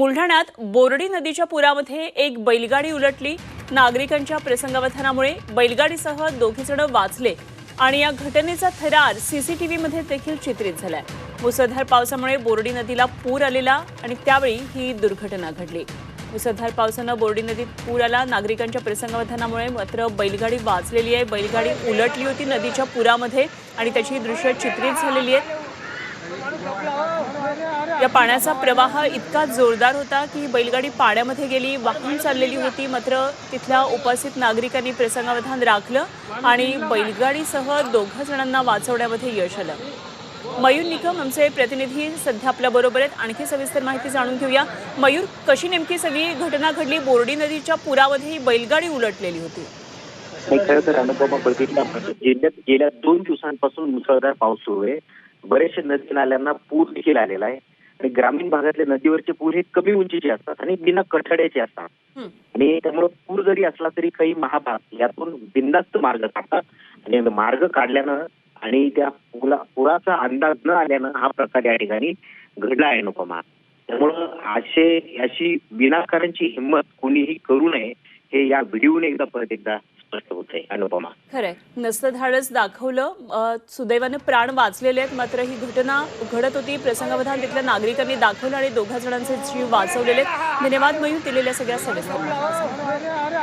बुलढाण्यात बोर्डी नदीच्या पुरामध्ये एक बैलगाडी उलटली. नागरिकांच्या प्रसंगावधानामुळे बैलगाडीसह दोघी जण वाचले आणि या घटनेचा थरार सीसीटीव्हीमध्ये देखील चित्रित झालाय. मुसळधार पावसामुळे बोर्डी नदीला पूर आलेला आणि त्यावेळी ही दुर्घटना घडली. मुसळधार पावसानं बोर्डी नदीत पूर आला. नागरिकांच्या प्रसंगावधानामुळे मात्र बैलगाडी वाचलेली आहे. बैलगाडी उलटली होती नदीच्या पुरामध्ये आणि त्याची दृश्य चित्रित झालेली आहेत. या पाण्याचा प्रवाह इतका जोरदार होता की बैलगाडी पाण्यामध्ये गेली वाहून चाललेली होती. मात्र तिथल्या उपस्थित नागरिकांनी प्रसंगावधान राखलं आणि बैलगाडीसह दोघं जणांना वाचवण्यामध्ये यश आलं. मयूर निकम आमचे प्रतिनिधी सध्या आपल्या बरोबर आहेत. आणखी सविस्तर माहिती जाणून घेऊया. मयूर कशी नेमकी सगळी घटना घडली? बोर्डी नदीच्या पुरामध्ये ही बैलगाडी उलटलेली होती. खरं तर अनुभव बघितला म्हणजे जिल्ह्यात गेल्या दोन दिवसांपासून मुसळधार पाऊस सुरू आहे. बरेचशा नदी नाल्यांना पूर देखील आलेला आहे. आणि ग्रामीण भागातले नदीवरचे पूर हे कमी उंचीचे असतात आणि बिना कठड्याचे असतात. आणि त्यामुळे पूर जरी असला तरी काही महाभाग यातून बिंदास्त मार्ग काढतात. आणि मार्ग काढल्यानं आणि त्या पुला पुराचा अंदाज न आल्यानं हा प्रकार या ठिकाणी घडला आहे अनुपमा. त्यामुळं असे अशी विनाकारांची हिंमत कोणीही करू नये. या व्हिडिओने एकदा परत एकदा स्पष्ट होत आहे अनुपमा. खरंय. नसतं धाडस दाखवलं सुदैवानं प्राण वाचलेले आहेत मात्र ही घटना घडत होती. प्रसंगावधान तिथल्या नागरिकांनी दाखवलं आणि दोघा जणांचे जीव वाचवलेले आहेत. धन्यवाद मयूर दिलेल्या सगळ्या सविस्तर माहितीसाठी. अरे अरे